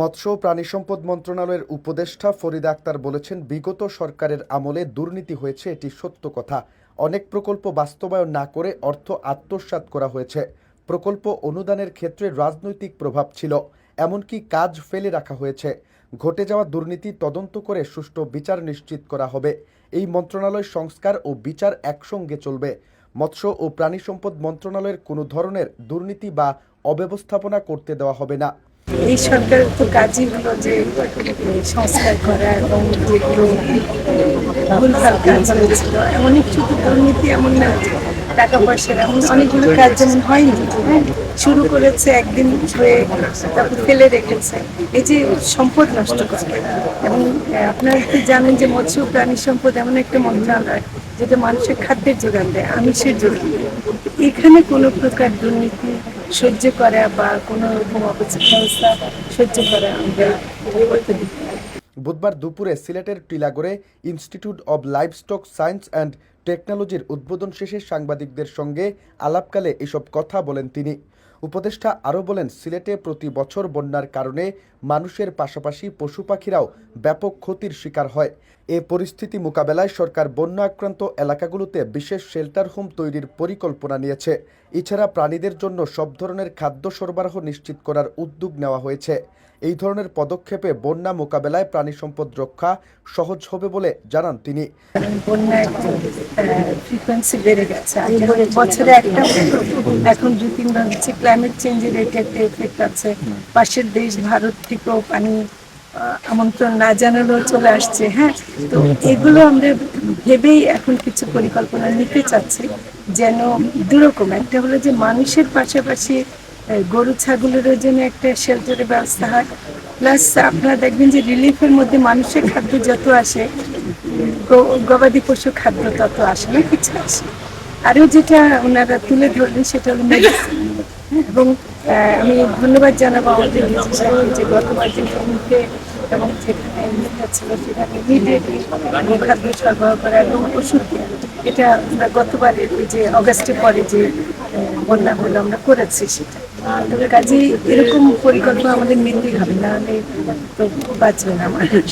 মৎস্য ও প্রাণী সম্পদ মন্ত্রণালয়ের উপদেষ্টা ফরিদা আক্তার বলেছেন, বিগত সরকারের আমলে দুর্নীতি হয়েছে, এটি সত্য কথা। অনেক প্রকল্প বাস্তবায়ন না করে অর্থ আত্মসাৎ করা হয়েছে। প্রকল্প অনুদানের ক্ষেত্রে রাজনৈতিক প্রভাব ছিল, এমনকি কাজ ফেলে রাখা হয়েছে। ঘটে যাওয়া দুর্নীতি তদন্ত করে সুষ্ঠু বিচার নিশ্চিত করা হবে। এই মন্ত্রণালয় সংস্কার ও বিচার একসঙ্গে চলবে। মৎস্য ও প্রাণী সম্পদ মন্ত্রণালয়ের কোনো ধরনের দুর্নীতি বা অব্যবস্থাপনা করতে দেওয়া হবে না। এই সরকারের তো কাজই হলো যে সংস্কার করা এবং যেগুলো ভুলভাল কাজ হয়েছিল একটু তো দুর্নীতি এমন না টাকা পয়সার এমন অনেকগুলো কাজ যেমন হয়নি হ্যাঁ শুরু করেছে, একদিন হয়ে তারপর ফেলে রেখেছে। এই যে সম্পদ নষ্ট করে, এবং আপনারা তো জানেন যে মৎস্য প্রাণী সম্পদ এমন একটা মন্ত্রণালয়, যেটা মানুষের খাদ্যের যোগান দেয়, আমিষের যোগান দেয়। এখানে কোনো প্রকার দুর্নীতি সহ্য করা বা কোনো রকম অবস্থা সহ্য করা আমরা বুধবার দুপুরে সিলেটের টিলাগড়ে institute of livestock science and টেকনোলজির উদ্বোধন শেষে সাংবাদিকদের সঙ্গে আলাপকালে এসব কথা বলেন তিনি। উপদেষ্টা আরও বলেন, সিলেটে প্রতি বছর বন্যার কারণে মানুষের পাশাপাশি পশু পাখিরাও ব্যাপক ক্ষতির শিকার হয়। এ পরিস্থিতি মোকাবেলায় সরকার বন্যা আক্রান্ত এলাকাগুলোতে বিশেষ শেল্টার হোম তৈরির পরিকল্পনা নিয়েছে। এছাড়া প্রাণীদের জন্য সব ধরনের খাদ্য সরবরাহ নিশ্চিত করার উদ্যোগ নেওয়া হয়েছে। এই ধরনের পদক্ষেপে বন্যা মোকাবেলায় প্রাণী সম্পদ রক্ষা সহজ হবে বলে জানান তিনি। বছরে একটা, এখন দু তিনবার ক্লাইমেট চেঞ্জের এটা একটা এফেক্ট আছে। পাশের দেশ ভারত থেকেও পানি আমন্ত্রণ না জানালেও চলে আসছে হ্যাঁ? তো এগুলো আমরা ভেবেই এখন কিছু পরিকল্পনা নিতে চাচ্ছি, যেন দুরকম। একটা হলো যে মানুষের পাশাপাশি গরু, ছাগলেরও যেন একটা শেল্টারের ব্যবস্থা হয়। প্লাস আপনারা দেখবেন যে রিলিফের মধ্যে মানুষের খাদ্য যত আসে গবাদি পশু খাদ্য তত আসে না কিছু আসে। আরও যেটা ওনারা তুলে ধরলেন সেটা হলো medicine। এবং আমি ধন্যবাদ জানাব আমাদের যে গতবার যে ভূমিকে এবং যেখানে ইয়েটা ছিল, সেখানে ইমিডিয়েটলি খাদ্য সরবরাহ করা এবং ওষুধ এটা আমরা গতবারের ওই যে অগাস্টে পরে যে বন্যা হলো, আমরা করেছি সেটা। তবে কাজে এরকম পরিকল্পনা আমাদের নিতেই হবে নাহলে তো বাঁচবে না মানুষ